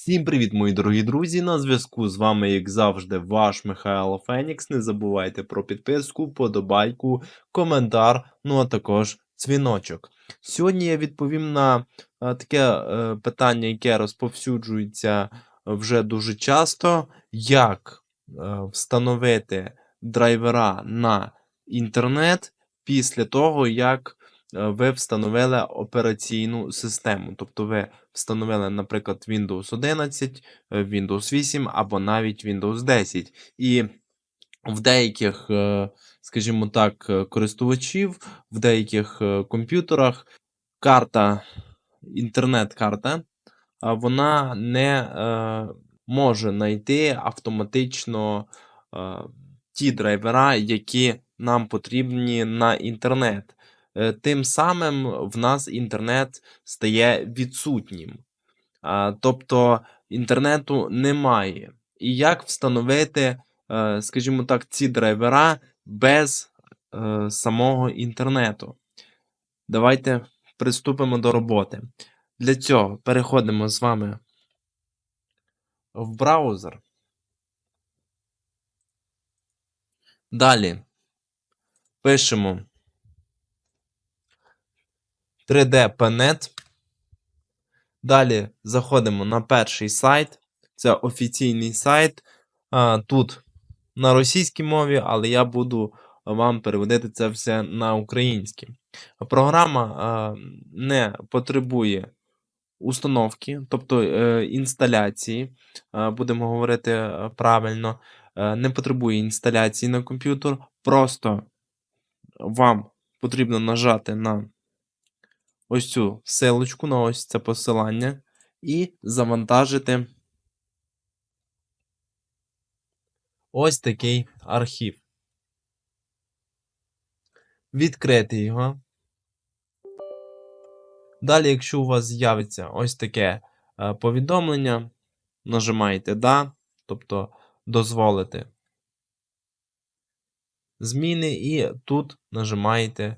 Всім привіт, мої дорогі друзі! На зв'язку з вами, як завжди, ваш Михайло Фенікс. Не забувайте про підписку, подобайку, коментар, ну а також дзвіночок. Сьогодні я відповім на е, таке е, питання, яке розповсюджується вже дуже часто: як е, встановити драйвера на інтернет після того, як е, ви встановили операційну систему. Тобто ви встановили, наприклад, Windows 11, е, Windows 8 або навіть Windows 10. І в деяких, е, скажімо так, е, користувачів, в деяких е, комп'ютерах карта, інтернет-карта, вона не е, може знайти автоматично е, ті драйвера, які нам потрібні на інтернет. Е, Тим самим в нас інтернет стає відсутнім. Тобто інтернету немає. І як встановити, е, скажімо так, ці драйвера без е, самого інтернету? Давайте приступимо до роботи. Для цього переходимо з вами в браузер. Далі пишемо 3D.pnet. Далі заходимо на перший сайт. Це офіційний сайт. Тут на російській мові, але я буду вам переводити це все на українське. Програма не потребує установки, тобто е, інсталяції. Будемо говорити е, правильно. е, Не потребує інсталяції на комп'ютер. Просто вам потрібно нажати на ось цю силочку, на ось це посилання, і завантажити ось такий архів. Відкрити його. Далі, якщо у вас з'явиться ось таке е, повідомлення, нажимаєте Да, тобто дозволити зміни, і тут нажимаєте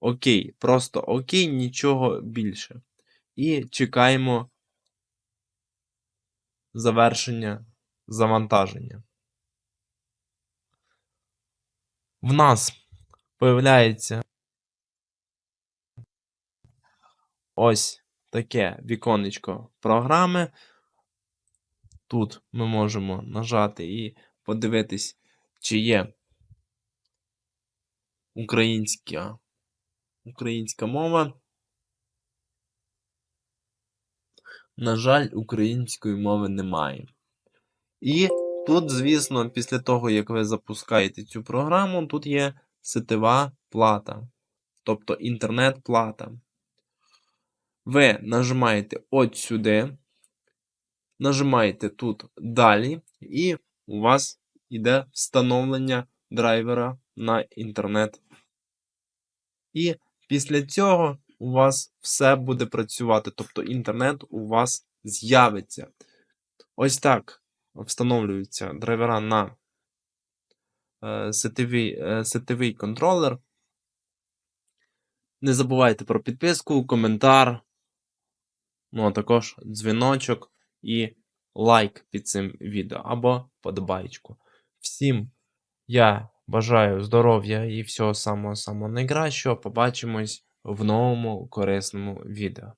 ОК. Просто ОК, нічого більше. І чекаємо завершення завантаження. В нас появляється ось таке віконечко програми. Тут ми можемо нажати і подивитись, чи є українська, українська мова. На жаль, української мови немає. І тут, звісно, після того, як ви запускаєте цю програму, тут є сетева плата, тобто інтернет-плата. Ви нажимаєте от сюди, нажимаєте тут далі, і у вас йде встановлення драйвера на інтернет. І після цього у вас все буде працювати, тобто інтернет у вас з'явиться. Ось так встановлюються драйвера на е, сетевий, е, сетевий контролер. Не забувайте про підписку, коментар, ну а також дзвіночок і лайк під цим відео або подобаєчку. Всім я бажаю здоров'я і всього самого самого найкращого. Побачимось в новому корисному відео.